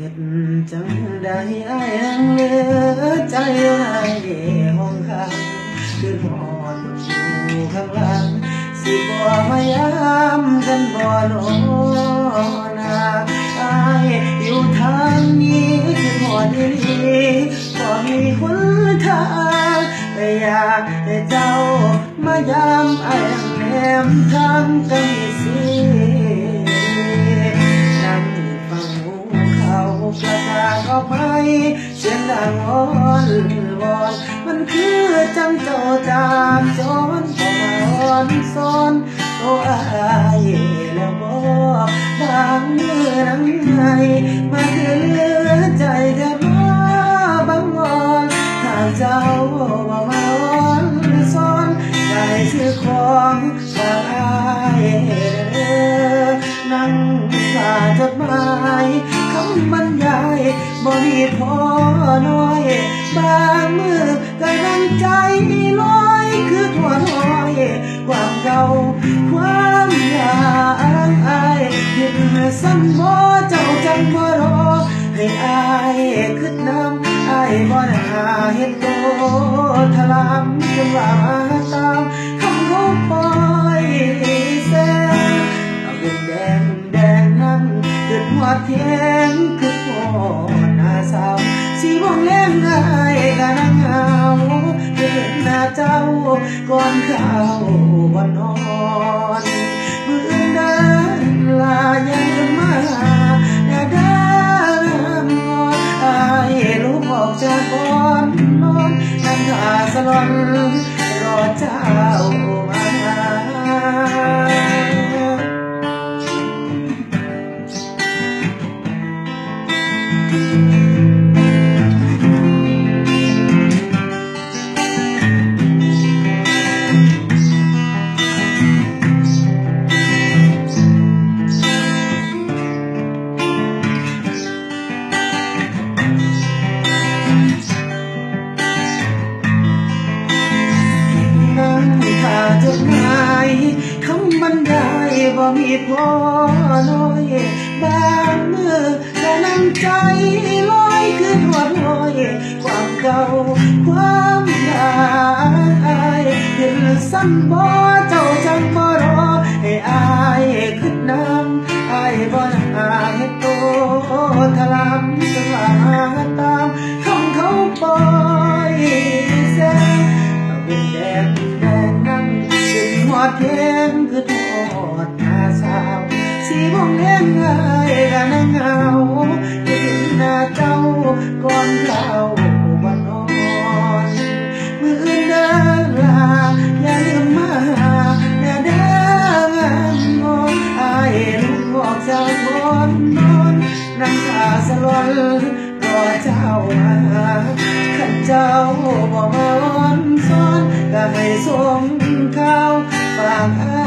เฮ็ดจังใดไอ้ยังเหลือใจไว้ห้องข้างคือหอดอยู่ข้างหลังสิบ่มายามกันบ่โนนาอายอยู่ทางนี้คือหอดนี้บ่มีคนทางแต่อยากให้เจ้ามายามไอ้ยังแนมทางกันสิ เขาประกาศออกไปเสียงดังอ้อนวอนมันคือจังโจจากจนพอมาอ่อนซ้อนโอ้อายแล้วบอกบางเมื่อนั้นไงมาคือเหลือใจแค่มาบางวอนถ้าเจ้าว่ามาอ่อนซ้อนได้ซื้อของฝากอายเด้อนั่งฝ่าจดหมาย มีพอน้อย บางมือก็นั่งใจลอยคือทั่วน้อย ความเก่าความอยากอายเห็นซ้ำบ่เจ้าจังบ่รอให้อายคิดนนำอายบ่น่าเห็นโตทลามจนว่าตามคำเขาปล่อยแสงเอาเป็นแดงแดงนั้นเกิดหัวเทียน สาวสีมองแรงง่ายกันนั่งเอาเห็นหน้าเจ้าก่อนเข้าวันนอนมือเดินลายังมาอย่าเดินงอนอายลูกออกจากก่อนนอนนั่งท่าสลอนรอเจ้ามา คำบรรยายบ่มีพอน้อยบางเมื่อก็นั่งใจลอยคือทอดลอยความเก่าความอยาอายเห็นซ้ำบ่เจ้าจังบ่รอให้อายขึ้นน้ำอายบ่น่าเฮ็ดโตทลำจนว่าตามคำเขาปล่อยแสงเอาเป็นแดงแดงนั่งถึงหอดเท เจ้าบานนอนมือเดินลาอย่ามมาอย่าเนงอนอาลุงบอกเจ้าทนนอนน้ำตาสลอนรอเจ้ามาขันเจ้าบอมาซ้อนก็ให้สมเขาฝาก